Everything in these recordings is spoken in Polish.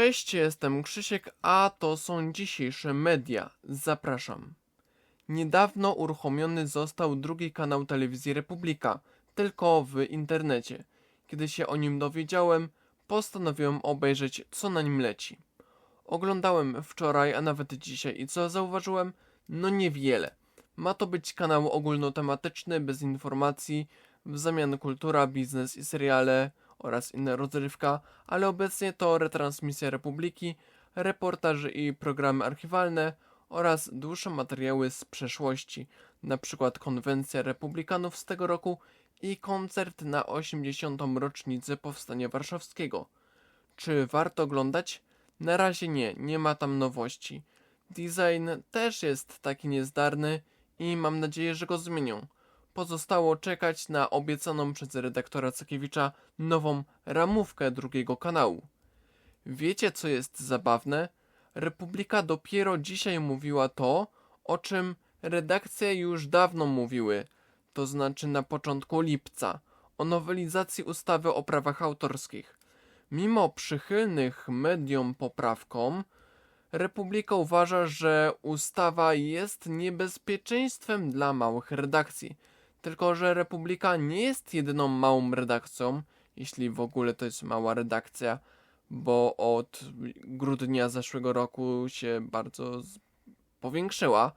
Cześć, jestem Krzysiek, a to są dzisiejsze media. Zapraszam. Niedawno uruchomiony został drugi kanał telewizji Republika, tylko w internecie. Kiedy się o nim dowiedziałem, postanowiłem obejrzeć, co na nim leci. Oglądałem wczoraj, a nawet dzisiaj i co zauważyłem? No niewiele. Ma to być kanał ogólnotematyczny, bez informacji, w zamian kultura, biznes i seriale oraz inna rozrywka, ale obecnie to retransmisja Republiki, reportaże i programy archiwalne oraz dłuższe materiały z przeszłości, przykład konwencja republikanów z tego roku i koncert na 80. rocznicę Powstania Warszawskiego. Czy warto oglądać? Na razie nie, nie ma tam nowości. Design też jest taki niezdarny i mam nadzieję, że go zmienią. Pozostało czekać na obiecaną przez redaktora Cakiewicza nową ramówkę drugiego kanału. Wiecie, co jest zabawne? Republika dopiero dzisiaj mówiła to, o czym redakcje już dawno mówiły, to znaczy na początku lipca, o nowelizacji ustawy o prawach autorskich. Mimo przychylnych mediom poprawkom, Republika uważa, że ustawa jest niebezpieczeństwem dla małych redakcji. Tylko, że Republika nie jest jedyną małą redakcją, jeśli w ogóle to jest mała redakcja, bo od grudnia zeszłego roku się bardzo powiększyła,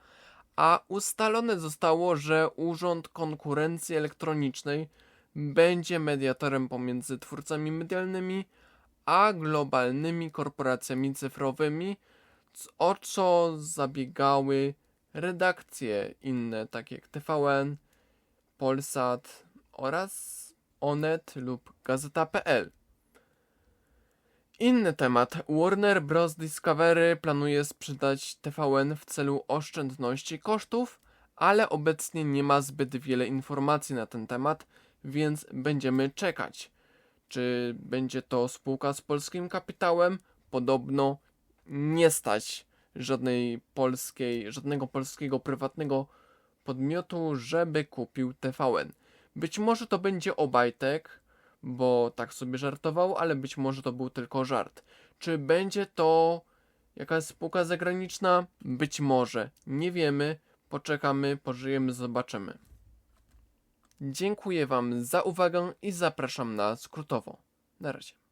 a ustalone zostało, że Urząd Konkurencji Elektronicznej będzie mediatorem pomiędzy twórcami medialnymi a globalnymi korporacjami cyfrowymi, o co zabiegały redakcje inne, takie jak TVN, Polsat oraz Onet lub Gazeta.pl. Inny temat. Warner Bros. Discovery planuje sprzedać TVN w celu oszczędności kosztów, ale obecnie nie ma zbyt wiele informacji na ten temat, więc będziemy czekać. Czy będzie to spółka z polskim kapitałem? Podobno nie stać żadnej polskiej, żadnego polskiego prywatnego podmiotu, żeby kupił TVN. Być może to będzie Obajtek, bo tak sobie żartował, ale być może to był tylko żart. Czy będzie to jakaś spółka zagraniczna? Być może. Nie wiemy. Poczekamy, pożyjemy, zobaczymy. Dziękuję Wam za uwagę i zapraszam na skrótowo. Na razie.